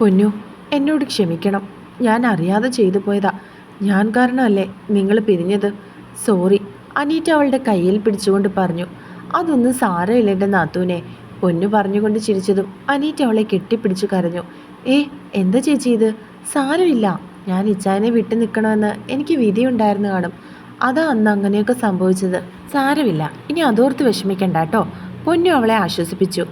പൊന്നു എന്നോട് ക്ഷമിക്കണം. ഞാൻ അറിയാതെ ചെയ്തു പോയതാ. ഞാൻ കാരണമല്ലേ നിങ്ങൾ പിരിഞ്ഞത്? സോറി അനീറ്റ അവളുടെ കയ്യിൽ പിടിച്ചുകൊണ്ട് പറഞ്ഞു. അതൊന്നും സാരമില്ല എന്റെ നാത്തൂനെ. പൊന്നു പറഞ്ഞുകൊണ്ട് ചിരിച്ചതും അനീറ്റ അവളെ കെട്ടിപ്പിടിച്ചു കരഞ്ഞു. ഏ എന്താ ചേച്ചി ഇത്? സാരമില്ല. ഞാൻ ഇച്ചായനെ വിട്ടു നിൽക്കണമെന്ന് എനിക്ക് വിധിയുണ്ടായിരുന്നു കാണും. അതാ അന്ന് അങ്ങനെയൊക്കെ സംഭവിച്ചത്. സാരമില്ല. ഇനി അതോർത്ത് വിഷമിക്കണ്ട കേട്ടോ. പൊന്നു അവളെ ആശ്വസിപ്പിച്ചു.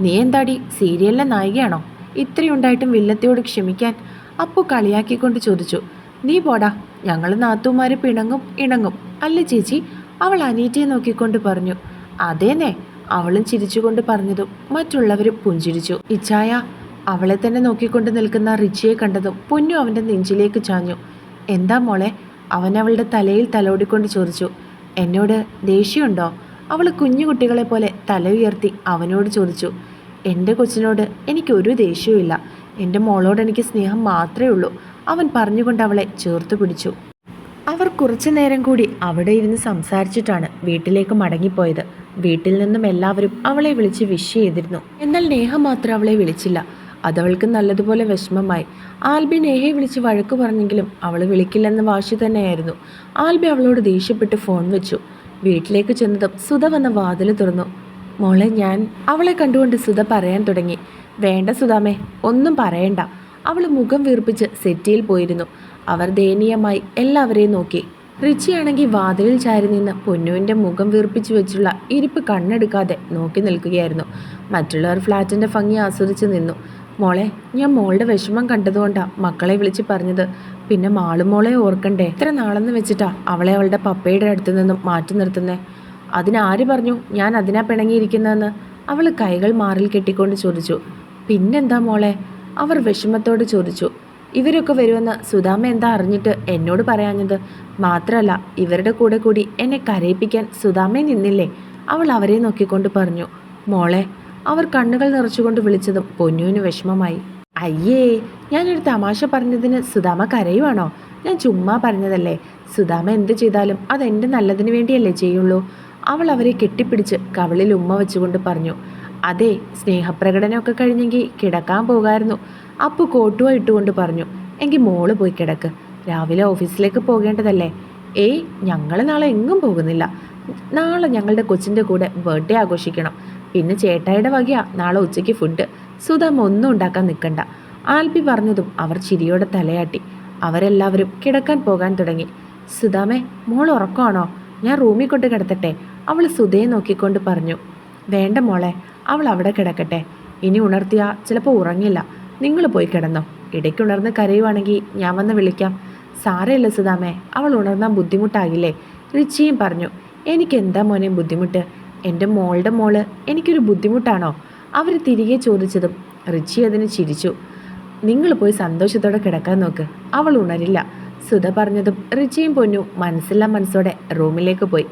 നീ എന്താടി? സീരിയലിലെ നായികയാണോ? ഇത്രയുണ്ടായിട്ടും വില്ലത്തിയോട് ക്ഷമിക്കാൻ അപ്പു കളിയാക്കിക്കൊണ്ട് ചോദിച്ചു നീ പോടാ ഞങ്ങൾ നാത്തൂമാര് പിണങ്ങും ഇണങ്ങും അല്ലേ ചേച്ചി? അവൾ അനീറ്റയെ നോക്കിക്കൊണ്ട് പറഞ്ഞു അതേനെ അവളും ചിരിച്ചുകൊണ്ട് പറഞ്ഞതും മറ്റുള്ളവരും പുഞ്ചിരിച്ചു. ഇച്ചായ അവളെ തന്നെ നോക്കിക്കൊണ്ട് നിൽക്കുന്ന റിച്ചിയെ കണ്ടതും പൊന്നു അവന്റെ നെഞ്ചിലേക്ക് ചാഞ്ഞു. എന്താ മോളെ? അവൻ അവളുടെ തലയിൽ തലോടിക്കൊണ്ട് ചോദിച്ചു എന്നോട് ദേഷ്യമുണ്ടോ? അവൾ കുഞ്ഞു കുട്ടികളെ പോലെ തല ഉയർത്തി അവനോട് ചോദിച്ചു എന്റെ കൊച്ചിനോട് എനിക്കൊരു ദേഷ്യവുമില്ല. എന്റെ മോളോട് എനിക്ക് സ്നേഹം മാത്രമേ ഉള്ളൂ. അവൻ പറഞ്ഞുകൊണ്ട് അവളെ ചേർത്ത് പിടിച്ചു. അവർ കുറച്ചു നേരം കൂടി അവിടെ ഇരുന്ന് സംസാരിച്ചിട്ടാണ് വീട്ടിലേക്ക് മടങ്ങിപ്പോയത്. വീട്ടിൽ നിന്നും എല്ലാവരും അവളെ വിളിച്ച് വിഷ് ചെയ്തിരുന്നു. എന്നാൽ നേഹ മാത്രം അവളെ വിളിച്ചില്ല. അതവൾക്ക് നല്ലതുപോലെ വിഷമമായി. ആൽബി നേഹയെ വിളിച്ച് വഴക്ക് പറഞ്ഞെങ്കിലും അവൾ വിളിക്കില്ലെന്ന വാശി തന്നെയായിരുന്നു. ആൽബി അവളോട് ദേഷ്യപ്പെട്ട് ഫോൺ വെച്ചു. വീട്ടിലേക്ക് ചെന്നതും സുധ വന്ന വാതിൽ തുറന്നു. മോളെ ഞാൻ അവളെ കണ്ടുകൊണ്ട് സുധ പറയാൻ തുടങ്ങി. വേണ്ട സുധാമേ ഒന്നും പറയണ്ട. അവൾ മുഖം വീർപ്പിച്ച് സെറ്റിയിൽ പോയിരുന്നു. അവർ ദയനീയമായി എല്ലാവരെയും നോക്കി. റിച്ചിയാണെങ്കിൽ വാതിലിൽ ചാരി നിന്ന് പൊന്നുവിന്റെ മുഖം വീർപ്പിച്ചു വെച്ചുള്ള ഇരിപ്പ് കണ്ണെടുക്കാതെ നോക്കി നിൽക്കുകയായിരുന്നു. മറ്റുള്ളവർ ഫ്ലാറ്റിന്റെ ഭംഗി ആസ്വദിച്ച് നിന്നു. മോളെ ഞാൻ മോളുടെ വിഷമം കണ്ടതുകൊണ്ടാണ് മക്കളെ വിളിച്ച് പറഞ്ഞത്. പിന്നെ മാളുമോളെ ഓർക്കണ്ടേ? ഇത്ര നാളെന്ന് വെച്ചിട്ടാ അവളെ അവളുടെ പപ്പയുടെ അടുത്ത് നിന്നും മാറ്റി നിർത്തുന്നേ. അതിനാര് പറഞ്ഞു ഞാൻ അതിനാ പിണങ്ങിയിരിക്കുന്നതെന്ന്? അവൾ കൈകൾ മാറിൽ കെട്ടിക്കൊണ്ട് ചോദിച്ചു. പിന്നെന്താ മോളെ? അവർ വിഷമത്തോട് ചോദിച്ചു. ഇവരൊക്കെ വരുമെന്ന് സുധാമ എന്താ അറിഞ്ഞിട്ട് എന്നോട് പറയാഞ്ഞത്? മാത്രമല്ല ഇവരുടെ കൂടെ കൂടി എന്നെ കരയിപ്പിക്കാൻ സുധാമ നിന്നില്ലേ? അവൾ അവരെ നോക്കിക്കൊണ്ട് പറഞ്ഞു. മോളെ അവർ കണ്ണുകൾ നിറച്ചുകൊണ്ട് വിളിച്ചതും പൊന്നുവിന് വിഷമമായി. അയ്യേ ഞാനൊരു തമാശ പറഞ്ഞതിന് സുധാമ കരയുവാണോ? ഞാൻ ചുമ്മാ പറഞ്ഞതല്ലേ. സുധാമ എന്ത് ചെയ്താലും അതെന്റെ നല്ലതിന് വേണ്ടിയല്ലേ ചെയ്യുള്ളൂ. അവൾ അവരെ കെട്ടിപ്പിടിച്ച് കവളിൽ ഉമ്മ വെച്ചുകൊണ്ട് പറഞ്ഞു അതെ സ്നേഹപ്രകടനമൊക്കെ കഴിഞ്ഞെങ്കിൽ കിടക്കാൻ പോകായിരുന്നു. അപ്പു കോട്ടുവ ഇട്ടുകൊണ്ട് പറഞ്ഞു എങ്കിൽ മോൾ പോയി കിടക്ക്. രാവിലെ ഓഫീസിലേക്ക് പോകേണ്ടതല്ലേ? ഏയ് ഞങ്ങൾ നാളെ എങ്ങും പോകുന്നില്ല. നാളെ ഞങ്ങളുടെ കൊച്ചിന്റെ കൂടെ ബർത്ത്ഡേ ആഘോഷിക്കണം. പിന്നെ ചേട്ടായിയുടെ വകയാ നാളെ ഉച്ചയ്ക്ക് ഫുഡ് സുധാമ ഒന്നും ഉണ്ടാക്കാൻ നിൽക്കണ്ട. ആൽബി പറഞ്ഞതും അവർ ചിരിയോടെ തലയാട്ടി. അവരെല്ലാവരും കിടക്കാൻ പോകാൻ തുടങ്ങി. സുധാമേ മോൾ ഉറക്കമാണോ? ഞാൻ റൂമിൽ കൊണ്ട് കിടത്തട്ടെ. അവൾ സുധയെ നോക്കിക്കൊണ്ട് പറഞ്ഞു വേണ്ട മോളെ അവൾ അവിടെ കിടക്കട്ടെ. ഇനി ഉണർത്തിയാ ചിലപ്പോൾ ഉറങ്ങില്ല. നിങ്ങൾ പോയി കിടന്നോ. ഇടയ്ക്ക് ഉണർന്ന് കരയുവാണെങ്കിൽ ഞാൻ വന്ന് വിളിക്കാം. സാരമില്ല സുധാമേ അവൾ ഉണർന്നാൽ ബുദ്ധിമുട്ടാകില്ലേ? റിച്ചിയും പറഞ്ഞു എനിക്ക് എന്താ മോനെ ബുദ്ധിമുട്ട്? എന്റെ മോളുടെ മോൾ എനിക്കൊരു ബുദ്ധിമുട്ടാണോ? അവർ തിരികെ ചോദിച്ചതും റിച്ചി അതിന് ചിരിച്ചു നിങ്ങൾ പോയി സന്തോഷത്തോടെ കിടക്കാൻ നോക്ക്. അവൾ ഉണരില്ല. സുധ പറഞ്ഞതും റിച്ചിയും പൊന്നു മനസ്സില്ല മനസ്സോടെ റൂമിലേക്ക് പോയി.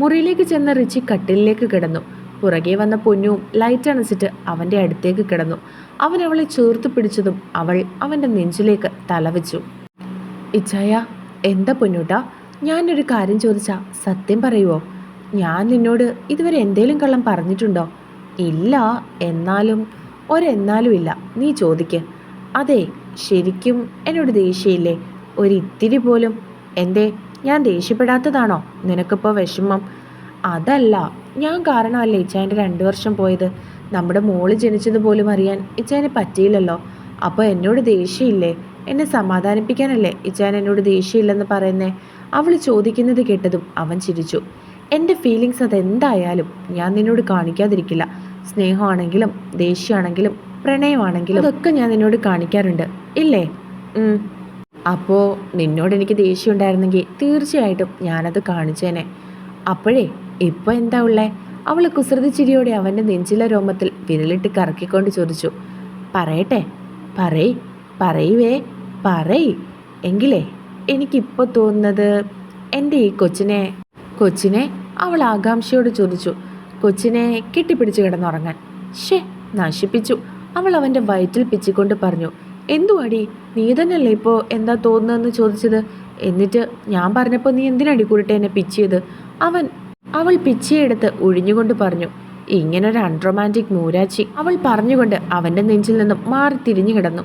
മുറിയിലേക്ക് ചെന്ന റിച്ചി കട്ടിലിലേക്ക് കിടന്നു. പുറകെ വന്ന പൊന്നുവും ലൈറ്റ് അണച്ചിട്ട് അവന്റെ അടുത്തേക്ക് കിടന്നു. അവൻ അവളെ ചേർത്ത് പിടിച്ചതും അവൾ അവന്റെ നെഞ്ചിലേക്ക് തലവെച്ചു. ഇച്ഛായ എന്താ പൊന്നൂട്ടാ? ഞാനൊരു കാര്യം ചോദിച്ചാ സത്യം പറയുവോ? ഞാൻ നിന്നോട് ഇതുവരെ എന്തേലും കള്ളം പറഞ്ഞിട്ടുണ്ടോ? ഇല്ല എന്നാലും ഒരെന്നാലും ഇല്ല. നീ ചോദിക്ക്. അതെ ശരിക്കും എന്നോട് ദേഷ്യമില്ലേ ഒരിത്തിരി പോലും. എന്തേ ഞാൻ ദേഷ്യപ്പെടാത്തതാണോ? നിനക്കിപ്പോൾ വിഷമം? അതല്ല ഞാൻ കാരണമല്ലേ ഇച്ചായന്റെ രണ്ട് വർഷം പോയത്? നമ്മുടെ മോൾ ജനിച്ചത് പോലും അറിയാൻ ഇച്ചായന് പറ്റിയില്ലല്ലോ. അപ്പോൾ എന്നോട് ദേഷ്യമില്ലേ? എന്നെ സമാധാനിപ്പിക്കാനല്ലേ ഇച്ചായൻ എന്നോട് ദേഷ്യമില്ലെന്ന് പറയുന്നേ? അവൾ ചോദിക്കുന്നത് കേട്ടതും അവൻ ചിരിച്ചു. എന്റെ ഫീലിങ്സ് അതെന്തായാലും ഞാൻ നിന്നോട് കാണിക്കാതിരിക്കില്ല. സ്നേഹമാണെങ്കിലും ദേഷ്യമാണെങ്കിലും പ്രണയമാണെങ്കിലും അതൊക്കെ ഞാൻ നിന്നോട് കാണിക്കാറുണ്ട്. ഇല്ലേ. അപ്പോൾ നിന്നോട് എനിക്ക് ദേഷ്യം ഉണ്ടായിരുന്നെങ്കിൽ തീർച്ചയായിട്ടും ഞാനത് കാണിച്ചേനെ. അപ്പോഴേ ഇപ്പോൾ എന്താ ഉള്ളേ? അവൾ കുസൃതിച്ചിരിയോടെ അവന്റെ നെഞ്ചിലെ രോമത്തിൽ വിരലിട്ട് കറക്കിക്കൊണ്ട് ചോദിച്ചു പറയട്ടെ? പറയ് പറയുവേ? പറയ്. എങ്കിലേ എനിക്കിപ്പോൾ തോന്നുന്നത് എന്റെ ഈ കൊച്ചിനെ കൊച്ചിനെ? അവൾ ആകാംക്ഷയോട് ചോദിച്ചു കൊച്ചിനെ കെട്ടിപ്പിടിച്ച് കിടന്നുറങ്ങാൻ. ഷേ നശിപ്പിച്ചു. അവൾ അവന്റെ വയറ്റിൽ പിച്ചിക്കൊണ്ട് പറഞ്ഞു എന്തുവാടി? നീ തന്നെയല്ലേ ഇപ്പോൾ എന്താ തോന്നുന്നതെന്ന് ചോദിച്ചത്? എന്നിട്ട് ഞാൻ പറഞ്ഞപ്പോൾ നീ എന്തിനടി കൂടിട്ട് എന്നെ പിച്ചിയത് അവൻ അവൾ പിച്ചിയെടുത്ത് ഒഴിഞ്ഞുകൊണ്ട് പറഞ്ഞു ഇങ്ങനൊരു അൺറൊമാന്റിക് മൂരാച്ചി. അവൾ പറഞ്ഞുകൊണ്ട് അവന്റെ നെഞ്ചിൽ നിന്നും മാറി തിരിഞ്ഞു കിടന്നു.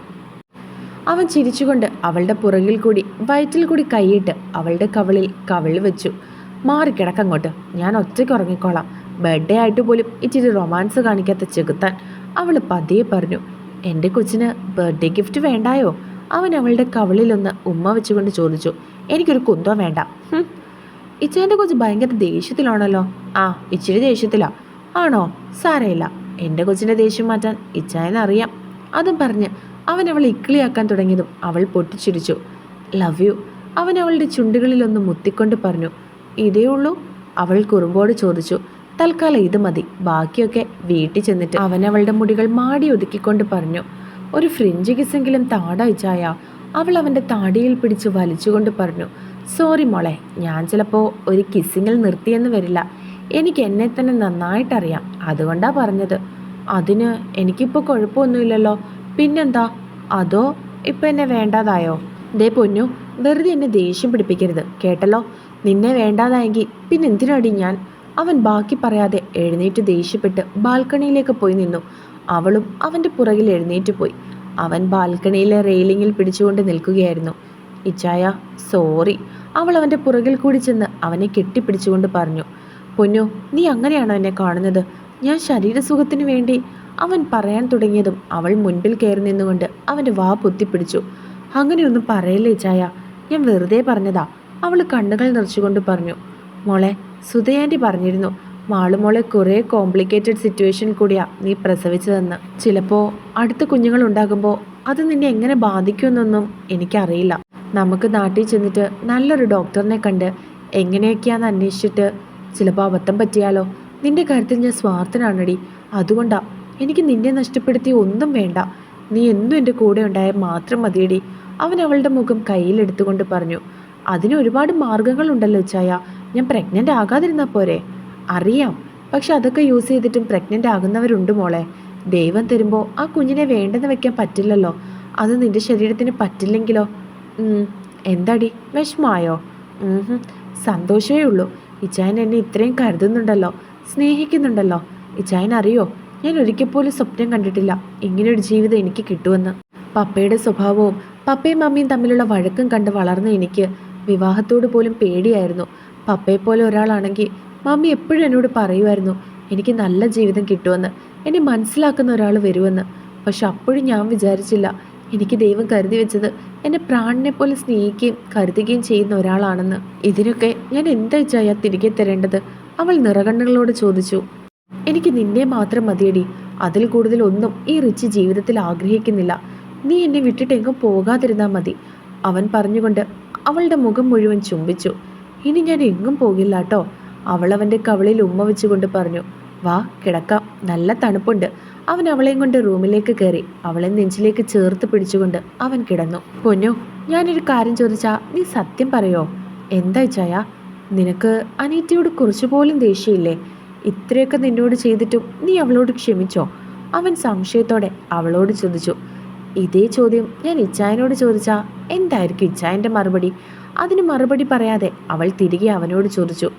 അവൻ ചിരിച്ചുകൊണ്ട് അവളുടെ പുറകിൽ കൂടി വയറ്റിൽ കൂടി കൈയിട്ട് അവളുടെ കവളിൽ കവിൾ വെച്ചു. മാറിക്കിടക്കങ്ങോട്ട് ഞാൻ ഒറ്റയ്ക്ക് ഉറങ്ങിക്കോളാം. ബർത്ത്ഡേ ആയിട്ട് പോലും ഇച്ചിരി റൊമാൻസ് കാണിക്കാത്ത ചെകുത്താൻ. അവൾ പതിയെ പറഞ്ഞു എന്റെ കൊച്ചിന് ബർത്ത്ഡേ ഗിഫ്റ്റ് വേണ്ടായോ? അവൻ അവളുടെ കവളിലൊന്ന് ഉമ്മ വെച്ചുകൊണ്ട് ചോദിച്ചു. എനിക്കൊരു കുന്തോ വേണ്ട. ഇച്ചേന്റെ കൊച്ച് ഭയങ്കര ദേഷ്യത്തിലാണല്ലോ. ആ ഇച്ചിരി ദേഷ്യത്തിലാ. ആണോ? സാരയില്ല എന്റെ കൊച്ചിന്റെ ദേഷ്യം മാറ്റാൻ ഇച്ചായനറിയാം അതും പറഞ്ഞ് അവൻ അവളെ ഇക്കിളിയാക്കാൻ തുടങ്ങിയതും അവൾ പൊട്ടിച്ചിരിച്ചു. ലവ് യു അവൻ അവളുടെ ചുണ്ടുകളിലൊന്ന് മുത്തിക്കൊണ്ട് പറഞ്ഞു. ഇതേ ഉള്ളൂ? അവൾ കുറുമ്പോട് ചോദിച്ചു. തൽക്കാലം ഇത് മതി. ബാക്കിയൊക്കെ വീട്ടിൽ ചെന്നിട്ട് അവൻ അവളുടെ മുടികൾ മാടി ഒതുക്കിക്കൊണ്ട് പറഞ്ഞു ഒരു ഫ്രിഞ്ച് കിസെങ്കിലും താടയച്ചായ അവൾ അവന്റെ താടിയിൽ പിടിച്ച് വലിച്ചുകൊണ്ട് പറഞ്ഞു സോറി മോളെ ഞാൻ ചിലപ്പോൾ ഒരു കിസ്സിങ്ങിൽ നിർത്തിയെന്ന് വരില്ല. എനിക്ക് എന്നെ തന്നെ നന്നായിട്ടറിയാം. അതുകൊണ്ടാ പറഞ്ഞത്. അതിന് എനിക്കിപ്പോൾ കുഴപ്പമൊന്നുമില്ലല്ലോ. പിന്നെന്താ? അതോ ഇപ്പം എന്നെ വേണ്ടാതായോ? ദേ പൊന്നു വെറുതെ എന്നെ ദേഷ്യം പിടിപ്പിക്കരുത്. കേട്ടല്ലോ? നിന്നെ വേണ്ടാതായെങ്കിൽ പിന്നെ എന്തിനാടി ഞാൻ? അവൻ ബാക്കി പറയാതെ എഴുന്നേറ്റ് ദേഷ്യപ്പെട്ട് ബാൽക്കണിയിലേക്ക് പോയി നിന്നു. അവളും അവന്റെ പുറകിൽ എഴുന്നേറ്റ് പോയി. അവൻ ബാൽക്കണിയിലെ റെയിലിങ്ങിൽ പിടിച്ചുകൊണ്ട് നിൽക്കുകയായിരുന്നു. ഇച്ചായ സോറി. അവൾ അവന്റെ പുറകിൽ കൂടി ചെന്ന് അവനെ കെട്ടിപ്പിടിച്ചുകൊണ്ട് പറഞ്ഞു പൊന്നു നീ അങ്ങനെയാണോ എന്നെ കാണുന്നത്? ഞാൻ ശരീരസുഖത്തിന് വേണ്ടി അവൻ പറയാൻ തുടങ്ങിയതും അവൾ മുൻപിൽ കയറി നിന്നുകൊണ്ട് അവന്റെ വാ പൊത്തിപ്പിടിച്ചു. അങ്ങനെയൊന്നും പറയല്ലേ ഇച്ചായ? ഞാൻ വെറുതെ പറഞ്ഞതാ. അവൾ കണ്ണുകൾ നിറച്ചുകൊണ്ട് പറഞ്ഞു മോളെ സുധയാന്റി പറഞ്ഞിരുന്നു മാളുമോളെ കുറേ കോംപ്ലിക്കേറ്റഡ് സിറ്റുവേഷൻ കൂടിയാ നീ പ്രസവിച്ചതെന്ന്. ചിലപ്പോൾ അടുത്ത കുഞ്ഞുങ്ങൾ ഉണ്ടാകുമ്പോൾ അത് നിന്നെ എങ്ങനെ ബാധിക്കുമെന്നൊന്നും എനിക്കറിയില്ല. നമുക്ക് നാട്ടിൽ ചെന്നിട്ട് നല്ലൊരു ഡോക്ടറിനെ കണ്ട് എങ്ങനെയൊക്കെയാന്ന് അന്വേഷിച്ചിട്ട് ചിലപ്പോൾ അബദ്ധം പറ്റിയാലോ? നിന്റെ കാര്യത്തിൽ ഞാൻ സ്വാർത്ഥനാണടി. അതുകൊണ്ടാ എനിക്ക് നിന്നെ നഷ്ടപ്പെടുത്തി ഒന്നും വേണ്ട. നീ എന്നും എന്റെ കൂടെ ഉണ്ടായാൽ മാത്രം മതിയടി. അവൻ അവളുടെ മുഖം കയ്യിലെടുത്തുകൊണ്ട് പറഞ്ഞു അതിന് ഒരുപാട് മാർഗങ്ങളുണ്ടല്ലോ ചായ ഞാൻ പ്രഗ്നന്റ് ആകാതിരുന്നാൽ പോരെ? അറിയാം. പക്ഷെ അതൊക്കെ യൂസ് ചെയ്തിട്ടും പ്രഗ്നന്റ് ആകുന്നവരുണ്ട് മോളെ. ദൈവം തരുമ്പോൾ ആ കുഞ്ഞിനെ വേണ്ടെന്ന് വെക്കാൻ പറ്റില്ലല്ലോ. അത് നിന്റെ ശരീരത്തിന് പറ്റില്ലെങ്കിലോ? എന്താടി? വിഷമായോ? സന്തോഷമേ ഉള്ളൂ. ഇച്ചായൻ എന്നെ ഇത്രയും കരുതുന്നുണ്ടല്ലോ. സ്നേഹിക്കുന്നുണ്ടല്ലോ. ഇച്ചായൻ അറിയോ? ഞാൻ ഒരിക്കൽ പോലും സ്വപ്നം കണ്ടിട്ടില്ല. ഇങ്ങനൊരു ജീവിതം എനിക്ക് കിട്ടുമെന്ന്. പപ്പയുടെ സ്വഭാവവും പപ്പയും മമ്മിയും തമ്മിലുള്ള വഴക്കും കണ്ട് വളർന്ന എനിക്ക് വിവാഹത്തോട് പോലും പേടിയായിരുന്നു. പപ്പയെപ്പോലെ ഒരാളാണെങ്കിൽ മമ്മി എപ്പോഴും എന്നോട് പറയുമായിരുന്നു എനിക്ക് നല്ല ജീവിതം കിട്ടുമെന്ന്. എന്നെ മനസ്സിലാക്കുന്ന ഒരാൾ വരുമെന്ന്. പക്ഷെ അപ്പോഴും ഞാൻ വിചാരിച്ചില്ല എനിക്ക് ദൈവം കരുതി വെച്ചത് എന്നെ പ്രാണിനെ പോലെ സ്നേഹിക്കുകയും കരുതുകയും ചെയ്യുന്ന ഒരാളാണെന്ന്. ഇതിനൊക്കെ ഞാൻ എന്താ ചെയ്യാ തിരികെ തരേണ്ടത്? അവൾ നിറകണ്ണുകളോട് ചോദിച്ചു. എനിക്ക് നിന്നെ മാത്രം മതിയടി. അതിൽ കൂടുതൽ ഒന്നും ഈ റിച്ച് ജീവിതത്തിൽ ആഗ്രഹിക്കുന്നില്ല. നീ എന്നെ വിട്ടിട്ട് എങ്ങും പോകാതിരുന്നാൽ മതി. അവൻ പറഞ്ഞുകൊണ്ട് അവളുടെ മുഖം മുഴുവൻ ചുംബിച്ചു. ഇനി ഞാൻ എങ്ങും പോകില്ല കേട്ടോ അവൾ അവന്റെ കവളിൽ ഉമ്മ വെച്ചുകൊണ്ട് പറഞ്ഞു വാ കിടക്കാം. നല്ല തണുപ്പുണ്ട്. അവൻ അവളെയും കൊണ്ട് റൂമിലേക്ക് കയറി. അവളെ നെഞ്ചിലേക്ക് ചേർത്ത് പിടിച്ചുകൊണ്ട് അവൻ കിടന്നു. പൊന്നു ഞാനൊരു കാര്യം ചോദിച്ചാ നീ സത്യം പറയോ? എന്താ ചായ? നിനക്ക് അനീറ്റയോട് കുറച്ചുപോലും ദേഷ്യമില്ലേ? ഇത്രയൊക്കെ നിന്നോട് ചെയ്തിട്ടും നീ അവളോട് ക്ഷമിച്ചോ? അവൻ സംശയത്തോടെ അവളോട് ചോദിച്ചു ഇതേ ചോദ്യം ഞാൻ ഇച്ചായനോട് ചോദിച്ചാ എന്തായിരിക്കും ഇച്ചായന്റെ മറുപടി? അതിന് മറുപടി പറയാതെ അവൾ തിരികെ അവനോട് ചോദിച്ചു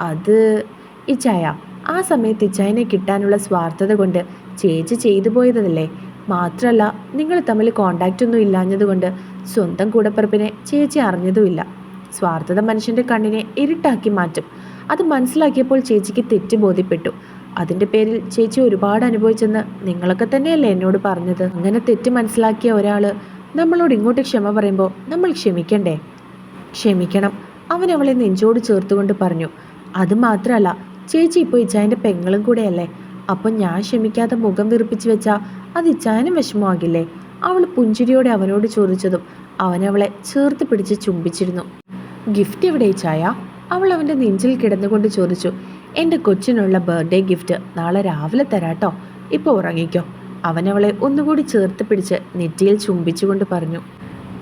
അത് ഇച്ചായ ആ സമയത്ത് ഇച്ചായനെ കിട്ടാനുള്ള സ്വാർത്ഥത കൊണ്ട് ചേച്ചി ചെയ്തു പോയതല്ലേ? മാത്രമല്ല നിങ്ങൾ തമ്മിൽ കോണ്ടാക്റ്റ് ഒന്നും ഇല്ലാഞ്ഞതുകൊണ്ട് സ്വന്തം കൂടപ്പിറപ്പിനെ ചേച്ചി അറിഞ്ഞതുമില്ല. സ്വാർത്ഥത മനുഷ്യന്റെ കണ്ണിനെ ഇരുട്ടാക്കി മാറ്റും. അത് മനസ്സിലാക്കിയപ്പോൾ ചേച്ചിക്ക് തെറ്റ് ബോധ്യപ്പെട്ടു. അതിന്റെ പേരിൽ ചേച്ചി ഒരുപാട് അനുഭവിച്ചെന്ന് നിങ്ങളൊക്കെ തന്നെയല്ലേ എന്നോട് പറഞ്ഞത്? അങ്ങനെ തെറ്റ് മനസ്സിലാക്കിയ ഒരാൾ നമ്മളോട് ഇങ്ങോട്ട് ക്ഷമ പറയുമ്പോൾ നമ്മൾ ക്ഷമിക്കണ്ടേ? ക്ഷമിക്കണം. അവൻ അവളെ നെഞ്ചോട് ചേർത്തുകൊണ്ട് പറഞ്ഞു അത് മാത്രമല്ല ചേച്ചി ഇപ്പോൾ ഇച്ചായന്റെ പെങ്ങളും കൂടെയല്ലേ? അപ്പം ഞാൻ ക്ഷമിക്കാതെ മുഖം വീർപ്പിച്ച് വെച്ചാൽ അത് ഇച്ചായനും വിഷമമാകില്ലേ? അവൾ പുഞ്ചിരിയോടെ അവനോട് ചോദിച്ചതും അവൻ അവളെ ചേർത്ത് പിടിച്ച് ചുംബിച്ചിരുന്നു. ഗിഫ്റ്റ് എവിടെ ഇച്ചായ? അവൾ അവന്റെ നെഞ്ചിൽ കിടന്നുകൊണ്ട് ചോദിച്ചു എന്റെ കൊച്ചിനുള്ള ബർത്ത്ഡേ ഗിഫ്റ്റ് നാളെ രാവിലെ തരാട്ടോ. ഇപ്പോൾ ഉറങ്ങിക്കോ. അവനവളെ ഒന്നുകൂടി ചേർത്ത് പിടിച്ച് നെറ്റിയിൽ ചുംബിച്ചുകൊണ്ട് പറഞ്ഞു.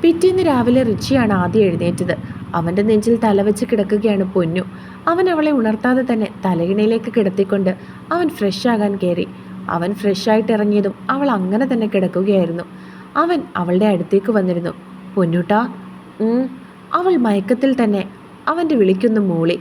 പിറ്റേന്ന് രാവിലെ റിച്ചിയാണ് ആദ്യം എഴുന്നേറ്റത്. അവന്റെ നെഞ്ചിൽ തലവെച്ച് കിടക്കുകയാണ് പൊന്നു. അവൻ അവളെ ഉണർത്താതെ തന്നെ തലയിണയിലേക്ക് കിടത്തിക്കൊണ്ട് അവൻ ഫ്രഷ് കയറി അവൻ ഫ്രഷായിട്ട് ഇറങ്ങിയതും അവൾ അങ്ങനെ തന്നെ കിടക്കുകയായിരുന്നു. അവൻ അവളുടെ അടുത്തേക്ക് വന്നിരുന്നു. പൊന്നുട്ടാ. അവൾ മയക്കത്തിൽ തന്നെ അവന്റെ വിളിക്കൊന്ന് മൂളി.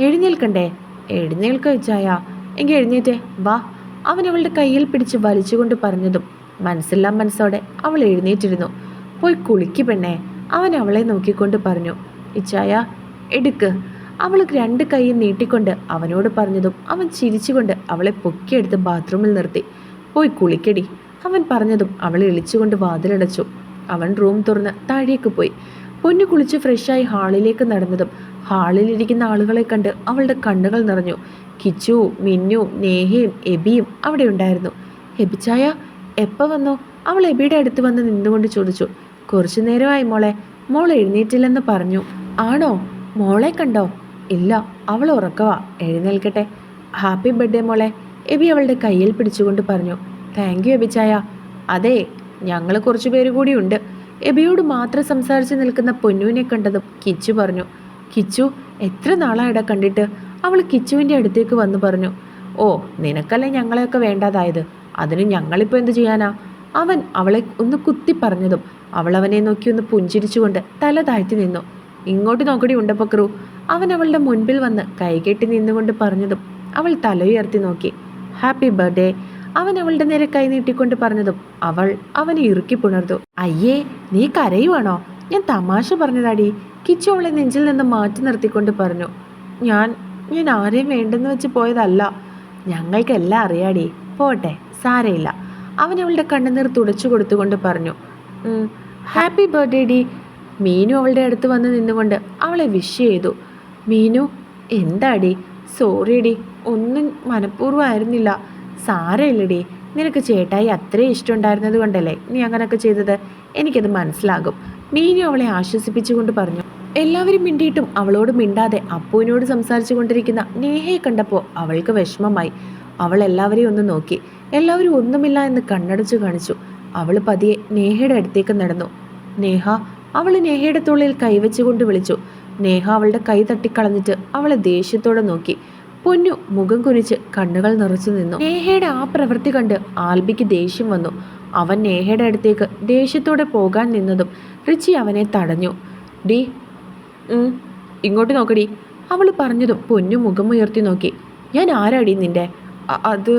എഴുന്നേൽക്കണ്ടേ? എഴുന്നേൽക്ക വെച്ചായ എങ്കിൽ എഴുന്നേറ്റേ. വാ. അവൻ അവളുടെ കയ്യിൽ പിടിച്ച് വലിച്ചുകൊണ്ട് പറഞ്ഞതും മനസ്സില്ലാ മനസ്സോടെ അവൾ എഴുന്നേറ്റിരുന്നു. പോയി കുളിക്ക് പെണ്ണേ. അവൻ അവളെ നോക്കിക്കൊണ്ട് പറഞ്ഞു ഇച്ചായ എടുക്ക്. അവൾക്ക് രണ്ട് കൈയും നീട്ടിക്കൊണ്ട് അവനോട് പറഞ്ഞതും അവൻ ചിരിച്ചുകൊണ്ട് അവളെ പൊക്കിയെടുത്ത് ബാത്റൂമിൽ നിർത്തി. പോയി കുളിക്കടി. അവൻ പറഞ്ഞതും അവളെ ഇളിച്ചുകൊണ്ട് വാതിലടച്ചു. അവൻ റൂം തുറന്ന് താഴേക്ക് പോയി. പൊന്നു കുളിച്ച് ഫ്രഷായി ഹാളിലേക്ക് നടന്നതും ഹാളിലിരിക്കുന്ന ആളുകളെ കണ്ട് അവളുടെ കണ്ണുകൾ നിറഞ്ഞു. കിച്ചു മിന്നു നേഹയും എബിയും അവിടെ ഉണ്ടായിരുന്നു. എബിച്ചായ എപ്പോൾ വന്നോ? അവൾ എബിയുടെ അടുത്ത് വന്ന് നിന്നുകൊണ്ട് ചോദിച്ചു. കുറച്ചു നേരമായി മോളെ. മോൾ എഴുന്നേറ്റില്ലെന്ന് പറഞ്ഞു. ആണോ? മോളെ കണ്ടോ? ഇല്ല അവൾ ഉറക്കവാ. എഴുന്നേൽക്കട്ടെ. ഹാപ്പി ബർത്ത്ഡേ മോളെ. എബി അവളുടെ കയ്യിൽ പിടിച്ചുകൊണ്ട് പറഞ്ഞു. താങ്ക് യു എബിച്ചായ അതെ ഞങ്ങൾ കുറച്ചു പേര് കൂടിയുണ്ട് എബിയോട് മാത്രം സംസാരിച്ച് നിൽക്കുന്ന പൊന്നുവിനെ കണ്ടതും കിച്ചു പറഞ്ഞു. കിച്ചു എത്ര നാളായിടാ കണ്ടിട്ട്? അവൾ കിച്ചുവിന്റെ അടുത്തേക്ക് വന്നു പറഞ്ഞു. ഓ നിനക്കല്ലേ ഞങ്ങളെയൊക്കെ വേണ്ടാതായത്? അതിന് ഞങ്ങളിപ്പോൾ എന്ത് ചെയ്യാനാ? അവൻ അവളെ ഒന്ന് കുത്തി പറഞ്ഞതും അവൾ അവനെ നോക്കി ഒന്ന് പുഞ്ചിരിച്ചുകൊണ്ട് തല താഴ്ത്തി നിന്നു. ഇങ്ങോട്ട് നോക്കടി ഉണ്ടപ്പക്രു. അവൻ അവളുടെ മുൻപിൽ വന്ന് കൈകെട്ടി നിന്നുകൊണ്ട് പറഞ്ഞതും അവൾ തലയുയർത്തി നോക്കി. ഹാപ്പി ബർത്ത്ഡേ അവൻ അവളുടെ നേരെ കൈ നീട്ടിക്കൊണ്ട് പറഞ്ഞതും അവൾ അവനെ ഇറുക്കി പുണർന്നു. അയ്യേ നീ കരയുവാണോ? ഞാൻ തമാശ പറഞ്ഞതാടി. കിച്ചു അവളെ നെഞ്ചിൽ നിന്ന് മാറ്റി നിർത്തിക്കൊണ്ട് പറഞ്ഞു. ഞാൻ ഞാൻ ആരെയും വേണ്ടെന്ന് വെച്ച് പോയതല്ല. ഞങ്ങൾക്കെല്ലാം അറിയാടി. പോട്ടെ സാരയില്ല. അവൻ അവളുടെ കണ്ണുനീർ തുടച്ചു കൊടുത്തുകൊണ്ട് പറഞ്ഞു. "ഉം, ഹാപ്പി ബർത്ത്ഡേ ഡി. മീനു അവളുടെ അടുത്ത് വന്ന് നിന്നുകൊണ്ട് അവളെ വിഷ് ചെയ്തു. മീനു എന്താടി സോറി ഡി. ഒന്നും മനഃപൂർവമായിരുന്നില്ല സാരമില്ലടി നിനക്ക് ചേട്ടായി അത്രയും ഇഷ്ടമുണ്ടായിരുന്നത് കൊണ്ടല്ലേ നീ അങ്ങനെയൊക്കെ ചെയ്തത്? എനിക്കത് മനസ്സിലാകും. മീനു അവളെ ആശ്വസിപ്പിച്ചുകൊണ്ട് പറഞ്ഞു. എല്ലാവരും മിണ്ടിയിട്ടും അവളോട് മിണ്ടാതെ അപ്പുവിനോട് സംസാരിച്ചു കൊണ്ടിരിക്കുന്ന നേഹയെ കണ്ടപ്പോൾ അവൾക്ക് വിഷമമായി. അവൾ എല്ലാവരെയും ഒന്ന് നോക്കി. എല്ലാവരും ഒന്നുമില്ല എന്ന് കണ്ണടച്ചു കാണിച്ചു. അവൾ പതിയെ നേഹയുടെ അടുത്തേക്ക് നടന്നു. നേഹ അവൾ നേഹയുടെ തുള്ളിൽ കൈവച്ചുകൊണ്ട് വിളിച്ചു. നേഹ അവളുടെ കൈ തട്ടിക്കളഞ്ഞിട്ട് അവളെ ദേഷ്യത്തോടെ നോക്കി. പൊന്നു മുഖം കുനിച്ച് കണ്ണുകൾ നിറച്ചു നിന്നു. നേഹയുടെ ആ പ്രവൃത്തി കണ്ട് ആൽബിക്ക് ദേഷ്യം വന്നു. അവൻ നേഹയുടെ അടുത്തേക്ക് ദേഷ്യത്തോടെ പോകാൻ നിന്നതും റിച്ചി അവനെ തടഞ്ഞു. ഡി ഇങ്ങോട്ട് നോക്കടി അവൾ പറഞ്ഞതും പൊന്നു മുഖം ഉയർത്തി നോക്കി. ഞാൻ ആരാടി നിന്റെ? അത്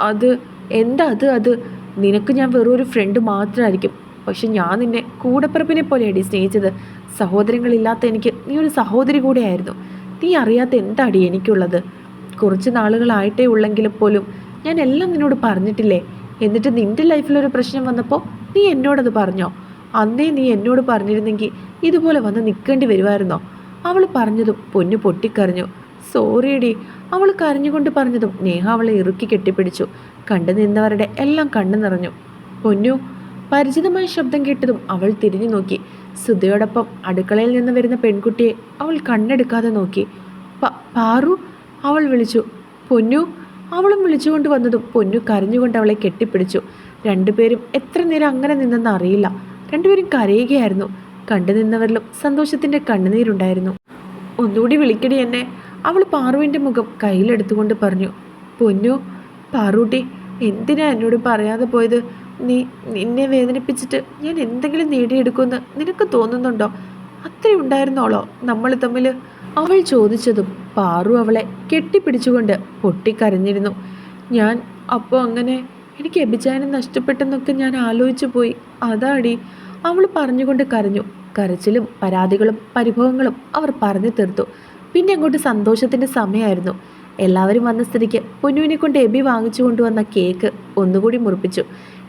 അത് എന്താ അത് അത്? നിനക്ക് ഞാൻ വെറും ഒരു ഫ്രണ്ട് മാത്രമായിരിക്കും പക്ഷെ ഞാൻ നിന്നെ കൂടപ്പിറപ്പിനെ പോലെയാടി സ്നേഹിച്ചത്. സഹോദരങ്ങളില്ലാത്ത എനിക്ക് നീ ഒരു സഹോദരി കൂടെയായിരുന്നു. നീ അറിയാത്ത എന്താടി എനിക്കുള്ളത്? കുറച്ച് നാളുകളായിട്ടേ ഉള്ളെങ്കിലും പോലും ഞാൻ എല്ലാം നിന്നോട് പറഞ്ഞിട്ടില്ലേ? എന്നിട്ട് നിന്റെ ലൈഫിലൊരു പ്രശ്നം വന്നപ്പോൾ നീ എന്നോടത് പറഞ്ഞോ? അന്നേ നീ എന്നോട് പറഞ്ഞിരുന്നെങ്കിൽ ഇതുപോലെ വന്ന് നിൽക്കേണ്ടി വരുമായിരുന്നോ അവൾ പറഞ്ഞതും പൊന്നു പൊട്ടിക്കരഞ്ഞു. സോറിയടി. അവൾ കരഞ്ഞുകൊണ്ട് പറഞ്ഞതും നേഹ അവളെ ഇറുക്കി കെട്ടിപ്പിടിച്ചു. കണ്ടു നിന്നവരുടെ എല്ലാം കണ്ണു നിറഞ്ഞു. പൊന്നു പരിചിതമായ ശബ്ദം കേട്ടതും അവൾ തിരിഞ്ഞു നോക്കി. സുധയോടൊപ്പം അടുക്കളയിൽ നിന്ന് വരുന്ന പെൺകുട്ടിയെ അവൾ കണ്ണെടുക്കാതെ നോക്കി. "പ- പാറു? അവൾ വിളിച്ചു. പൊന്നു അവളും വിളിച്ചുകൊണ്ട് വന്നതും പൊന്നു കരഞ്ഞുകൊണ്ട് അവളെ കെട്ടിപ്പിടിച്ചു. രണ്ടുപേരും എത്ര നേരം അങ്ങനെ നിന്നെന്ന് അറിയില്ല. രണ്ടുപേരും കരയുകയായിരുന്നു. കണ്ടു നിന്നവരിലും സന്തോഷത്തിന്റെ കണ്ണുനീരുണ്ടായിരുന്നു. ഒന്നുകൂടി വിളിക്കടി എന്നെ. അവൾ പാറുവിന്റെ മുഖം കയ്യിലെടുത്തുകൊണ്ട് പറഞ്ഞു പൊന്നു പാറൂട്ടി എന്തിനാ എന്നോട് പറയാതെ പോയത്? നീ നിന്നെ വേദനിപ്പിച്ചിട്ട് ഞാൻ എന്തെങ്കിലും നേടിയെടുക്കുമെന്ന് നിനക്ക് തോന്നുന്നുണ്ടോ? അത്രയുണ്ടായിരുന്നോളോ നമ്മൾ തമ്മിൽ അവൾ ചോദിച്ചതും പാറു അവളെ കെട്ടിപ്പിടിച്ചുകൊണ്ട് പൊട്ടിക്കരഞ്ഞിരുന്നു. ഞാൻ അപ്പോൾ അങ്ങനെ എനിക്ക് അഭിചാരം നഷ്ടപ്പെട്ടെന്നൊക്കെ ഞാൻ ആലോചിച്ചു പോയി. അതാടി. അവൾ പറഞ്ഞുകൊണ്ട് കരഞ്ഞു. കരച്ചിലും പരാതികളും പരിഭവങ്ങളും അവർ പറഞ്ഞു തീർത്തു. പിന്നെ അങ്ങോട്ട് സന്തോഷത്തിന്റെ സമയമായിരുന്നു. എല്ലാവരും വന്ന സ്ഥിതിക്ക് പൊന്നുവിനെ കൊണ്ട് എബി വാങ്ങിച്ചു കൊണ്ടുവന്ന കേക്ക് ഒന്നുകൂടി മുറിപ്പിച്ചു.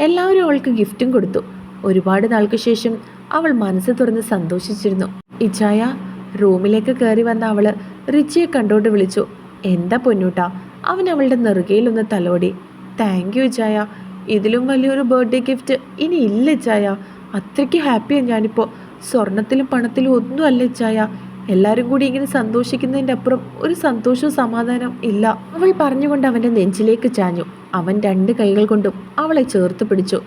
എല്ലാവരും അവൾക്ക് ഗിഫ്റ്റും കൊടുത്തു. ഒരുപാട് നാൾക്ക് ശേഷം അവൾ മനസ്സ് തുറന്ന് സന്തോഷിച്ചിരുന്നു. ഇച്ചായ റൂമിലേക്ക് കയറി വന്ന അവൾ റിച്ചിയെ കണ്ടോണ്ട് വിളിച്ചു. എന്താ പൊന്നൂട്ടാ അവൻ അവളുടെ നെറുകയിൽ തലോടി. താങ്ക് യു ഇച്ചായ. ഇതിലും വലിയൊരു ബർത്ത്ഡേ ഗിഫ്റ്റ് ഇനി ഇല്ല ഇച്ചായ. അത്രയ്ക്ക് ഹാപ്പിയാണ് ഞാനിപ്പോൾ സ്വർണത്തിലും പണത്തിലും ഒന്നും അല്ല ഇച്ചായ. എല്ലാവരും കൂടി ഇങ്ങനെ സന്തോഷിക്കുന്നതിന്റെ അപ്പുറം ഒരു സന്തോഷവും സമാധാനവും ഇല്ല. അവൾ പറഞ്ഞുകൊണ്ട് അവന്റെ നെഞ്ചിലേക്ക് ചാഞ്ഞു. അവൻ രണ്ട് കൈകൾ കൊണ്ടും അവളെ ചേർത്ത് പിടിച്ചു.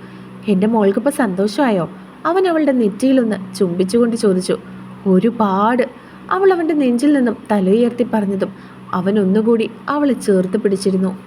എന്റെ മോൾക്കിപ്പോൾ സന്തോഷമായോ? അവൻ അവളുടെ നെറ്റിയിലൊന്ന് ചുംബിച്ചുകൊണ്ട് ചോദിച്ചു. ഒരുപാട്. അവൾ അവന്റെ നെഞ്ചിൽ നിന്നും തലയുയർത്തി പറഞ്ഞതും അവൻ ഒന്നുകൂടി അവളെ ചേർത്ത് പിടിച്ചിരുന്നു.